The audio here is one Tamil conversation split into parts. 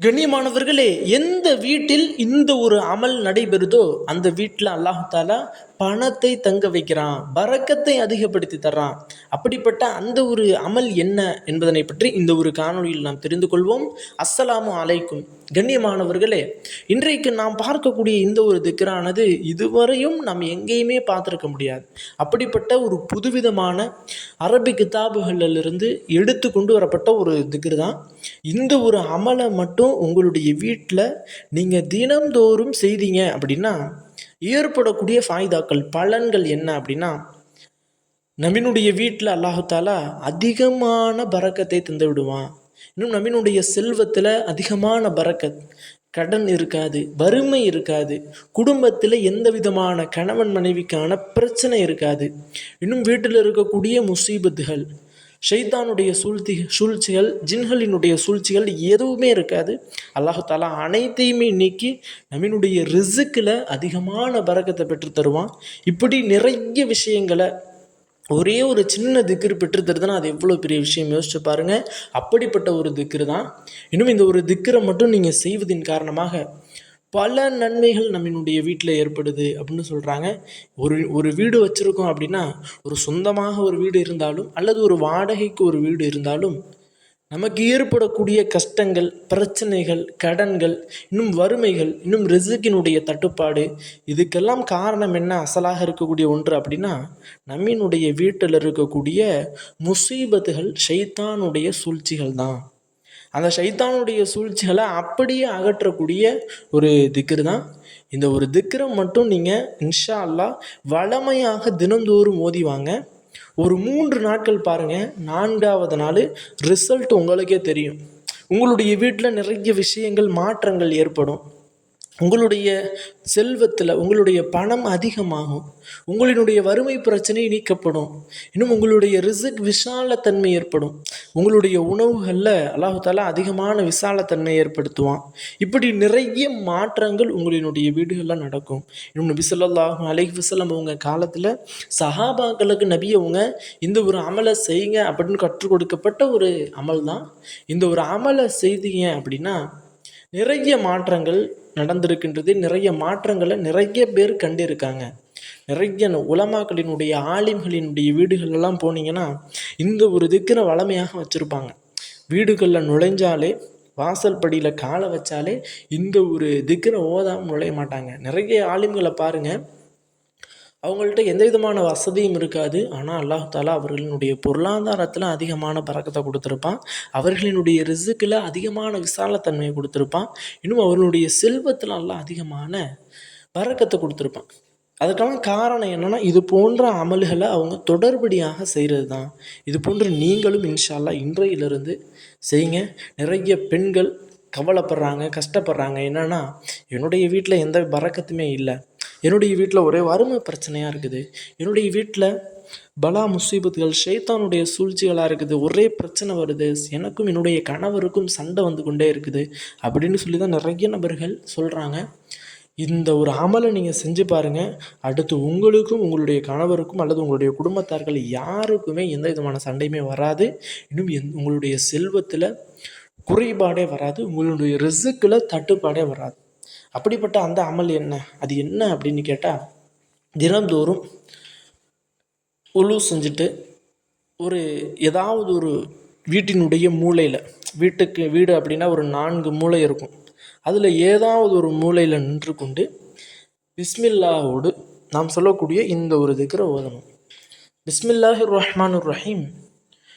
கண்ணியமானவர்களே எந்த வீட்டில் இந்த ஒரு அமல் நடைபெறுதோ அந்த வீட்டில் அல்லாஹாலா பணத்தை தங்க வைக்கிறான் பறக்கத்தை அதிகப்படுத்தி தர்றான். அப்படிப்பட்ட அந்த ஒரு அமல் என்ன என்பதனை பற்றி இந்த ஒரு காணொளியில் நாம் தெரிந்து கொள்வோம். அஸ்ஸலாமு அலைக்கும். கண்ணியமானவர்களே இன்றைக்கு நாம் பார்க்கக்கூடிய இந்த ஒரு திக்கரானது இதுவரையும் நாம் எங்கேயுமே பார்த்துருக்க முடியாது. அப்படிப்பட்ட ஒரு புதுவிதமான அரபி கிதாபுகளிலிருந்து எடுத்து கொண்டு வரப்பட்ட ஒரு திக்ரு தான் இந்த ஒரு அமலை மட்டும் உங்களுடைய வீட்டில் நீங்கள் தினம்தோறும் செய்தீங்க அப்படின்னா ஏற்படக்கூடிய ஃபாய்தாக்கள் பலன்கள் என்ன அப்படின்னா நபினுடைய வீட்டில் அல்லாஹாலா அதிகமான பறக்கத்தை தந்து விடுவான். இன்னும் நபினுடைய செல்வத்தில் அதிகமான பறக்கத் கடன் இருக்காது வறுமை இருக்காது குடும்பத்தில் எந்த விதமான கணவன் மனைவிக்கான பிரச்சனை இருக்காது. இன்னும் வீட்டில் இருக்கக்கூடிய முசீபத்துகள் ஷைத்தானுடைய சூழ்த்தி சூழ்ச்சிகள் ஜின்களினுடைய சூழ்ச்சிகள் எதுவுமே இருக்காது. அல்லாஹாலா அனைத்தையுமே நீக்கி நம்மினுடைய ரிசுக்கில் அதிகமான பறக்கத்தை பெற்று தருவான். இப்படி நிறைய விஷயங்களை ஒரே ஒரு சின்ன திக்ரு பெற்று தருதுன்னா அது எவ்வளோ பெரிய விஷயம்? யோசிச்சு பாருங்கள் அப்படிப்பட்ட ஒரு திக்ரு தான் இன்னும் இந்த ஒரு திக்ரை மட்டும் நீங்கள் செய்வதின் காரணமாக பல நன்மைகள் நம்மினுடைய வீட்டில் ஏற்படுது அப்படின்னு சொல்கிறாங்க ஒரு ஒரு வீடு வச்சுருக்கோம் அப்படின்னா ஒரு சொந்தமாக ஒரு வீடு இருந்தாலும் அல்லது ஒரு வாடகைக்கு ஒரு வீடு இருந்தாலும் நமக்கு ஏற்படக்கூடிய கஷ்டங்கள் பிரச்சனைகள் கடன்கள் இன்னும் வறுமைகள் இன்னும் ரிசுக்கினுடைய தட்டுப்பாடு இதுக்கெல்லாம் காரணம் என்ன அசலாக இருக்கக்கூடிய ஒன்று அப்படின்னா நம்மினுடைய வீட்டில் இருக்கக்கூடிய முசீபத்துகள் ஷைத்தானுடைய சூழ்ச்சிகள் தான் அந்த ஷைத்தானுடைய சூழ்ச்சிகளை அப்படியே அகற்றக்கூடிய ஒரு திக்ரு தான். இந்த ஒரு திக்ரை மட்டும் நீங்கள் இன்ஷா அல்லாஹ் வளமையாக தினந்தோறும் மோதி வாங்க. ஒரு மூன்று நாட்கள் பாருங்கள் நான்காவது நாள் ரிசல்ட் உங்களுக்கே தெரியும். உங்களுடைய வீட்டில் நிறைய விஷயங்கள் மாற்றங்கள் ஏற்படும். உங்களுடைய செல்வத்தில் உங்களுடைய பணம் அதிகமாகும். உங்களினுடைய வறுமை பிரச்சனை நீக்கப்படும். இன்னும் உங்களுடைய ரிசிக் விசாலத்தன்மை ஏற்படும். உங்களுடைய உணவுகளில் அல்லாஹாலா அதிகமான விசாலத்தன்மை ஏற்படுத்துவான். இப்படி நிறைய மாற்றங்கள் உங்களினுடைய வீடுகளில் நடக்கும். இன்னும் நபி சொல்லாஹும் அலைஹி வஸல்லம் அவங்க காலத்தில் சஹாபாக்களுக்கு நபி அவங்க இந்த ஒரு அமலை செய்யுங்க அப்படின்னு கற்றுக் கொடுக்கப்பட்ட ஒரு அமல் தான் இந்த ஒரு அமலை செய்தீங்க அப்படின்னா நிறைய மாற்றங்கள் நடந்திருக்கின்றது. நிறைய மாற்றங்களை நிறைய பேர் கண்டிருக்காங்க. நிறைய உலமாக்களினுடைய ஆலிம்களினுடைய வீடுகளெல்லாம் போனீங்கன்னா இந்த ஒரு திக்கிற வளமையாக வச்சுருப்பாங்க. வீடுகளில் நுழைஞ்சாலே வாசல் படியில் காலை வச்சாலே இந்த ஒரு திக்கிற ஓதாமல் நுழைய மாட்டாங்க. நிறைய ஆலிம்களை பாருங்கள் அவங்கள்ட்ட எந்த விதமான வசதியும் இருக்காது. ஆனால் அல்லாஹ் தாலா அவர்களினுடைய பொருளாதாரத்தில் அதிகமான பறக்கத்தை கொடுத்துருப்பான். அவர்களினுடைய ரிசுக்கில் அதிகமான விசாலத்தன்மையை கொடுத்துருப்பான். இன்னும் அவர்களுடைய செல்வத்தில் எல்லாம் அதிகமான பறக்கத்தை கொடுத்துருப்பான். அதுக்கான காரணம் என்னென்னா இது போன்ற அமல்களை அவங்க தொடர்படியாக செய்கிறது தான் இது போன்று நீங்களும் இன்ஷால்லா இன்றையிலிருந்து செய்யுங்க. நிறைய பெண்கள் கவலைப்படுறாங்க கஷ்டப்படுறாங்க. என்னென்னா என்னுடைய வீட்டில் எந்த பறக்கத்துமே இல்லை. என்னுடைய வீட்டில் ஒரே வறுமை பிரச்சனையாக இருக்குது. என்னுடைய வீட்டில் பலா முசீபத்துகள் ஷைத்தானுடைய சூழ்ச்சிகளாக இருக்குது. ஒரே பிரச்சனை வருது. எனக்கும் என்னுடைய கணவருக்கும் சண்டை வந்து கொண்டே இருக்குது. அப்படின்னு சொல்லி தான் நிறைய நபர்கள் சொல்கிறாங்க இந்த ஒரு அமலை நீங்கள் செஞ்சு பாருங்கள் அடுத்து உங்களுக்கும் உங்களுடைய கணவருக்கும் அல்லது உங்களுடைய குடும்பத்தார்கள் யாருக்குமே எந்த விதமான சண்டையுமே வராது. இன்னும் எந் உங்களுடைய செல்வத்தில் குறைபாடே வராது. உங்களுடைய ரிசுக்கில் தட்டுப்பாடே வராது. அப்படிப்பட்ட அந்த அமல் என்ன? அது என்ன அப்படின்னு கேட்டால் தினந்தோறும் உழு செஞ்சுட்டு ஒரு ஏதாவது ஒரு வீட்டினுடைய மூலையில் வீட்டுக்கு வீடு அப்படின்னா ஒரு நான்கு மூளை இருக்கும். அதில் ஏதாவது ஒரு மூலையில் நின்று கொண்டு பிஸ்மில்லாவோடு நாம் சொல்லக்கூடிய இந்த ஒரு திக்கரை ஓதணும். பிஸ்மில்லாஹி ரஹ்மான் ரஹீம்.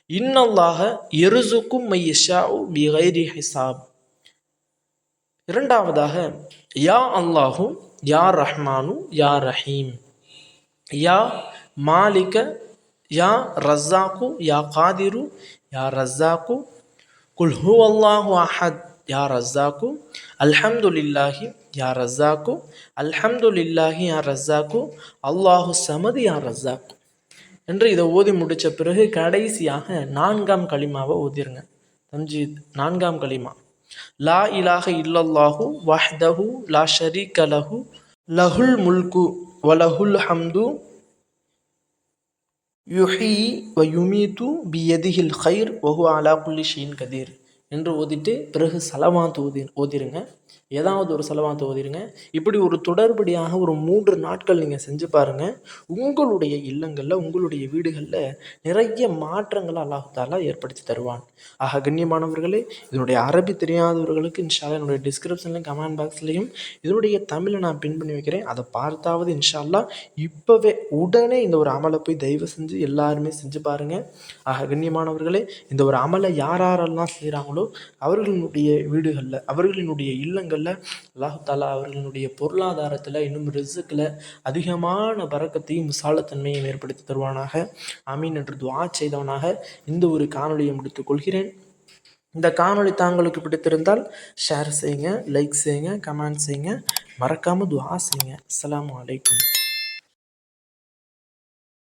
இன்னல்லாக எருசுக்கும் மையஷா பிகைரி ஹிசாப். இரண்டாவதாக யா அல்லாஹு யா ரஹ்மானு யா ரஹீம். யா மாலிக யா ரஸ்ஸாக்கு யா காதிரு யா ரஸ்ஸாக்கு. குல் ஹூ அல்லாஹு அஹத் யா ரஸ்ஸாக்கு. அல்ஹம்துலில்லாஹி யா ரஸ்ஸாக்கு. அல்ஹம்துலில்லாஹி யா ரஸ்ஸாக்கு. அல்லாஹு சமது யா ரஸ்ஸாக்கு. என்று இதை ஓதி முடித்த பிறகு கடைசியாக நான்காம் களிமாவை ஓதிருங்க. தஞ்சி நான்காம் களிமா. லா இலாஹ இல்லல்லாஹு வஹ்தஹு லா ஷரீக லஹு லஹுல் முல்கு வலஹுல் ஹம்து யுஹி வ யுமீது பியதிஹில் ஹைர் வஹு அலா குல்லி ஷீன் கதீர். என்று ஓதிட்டு பிறகு செலவாத்து ஓதி ஓதிருங்க. ஏதாவது ஒரு செலவாத்து ஓதிருங்க. இப்படி ஒரு தொடர்படியாக ஒரு மூன்று நாட்கள் நீங்கள் செஞ்சு பாருங்கள் உங்களுடைய இல்லங்களில் உங்களுடைய வீடுகளில் நிறைய மாற்றங்களை அல்லாஹாலா ஏற்படுத்தி தருவான். ஆக கண்ணியமானவர்களே இதனுடைய அரபி தெரியாதவர்களுக்கு இன்ஷால்லா என்னுடைய டிஸ்கிரிப்ஷன்லையும் கமெண்ட் பாக்ஸ்லையும் இதனுடைய தமிழை நான் பின் பண்ணி வைக்கிறேன். அதை பார்த்தாவது இன்ஷால்லா இப்போவே உடனே இந்த ஒரு அமலை போய் தயவு செஞ்சு எல்லாருமே செஞ்சு பாருங்கள் ஆக கண்ணியமானவர்களே இந்த ஒரு அமலை யார் யாரெல்லாம் செய்கிறாங்களோ அவர்களினுடைய வீடுகளில் அவர்களினுடைய இல்லங்களில் அல்லாஹு தாலா அவர்களினுடைய பொருளாதாரத்தில் இன்னும் ரிசுக்கில் அதிகமான பறக்கத்தையும் விசாலத்தன்மையும் ஏற்படுத்தி தருவானாக. அமீன் என்று துவா செய்தவனாக இந்த ஒரு காணொலியை முடித்துக் கொள்கிறேன். இந்த காணொளி தாங்களுக்கு பிடித்திருந்தால் ஷேர் செய்யுங்க லைக் செய்யுங்க கமெண்ட் செய்யுங்க. மறக்காமல் துவா செய்யுங்க. அஸ்ஸலாமு வலைக்கம்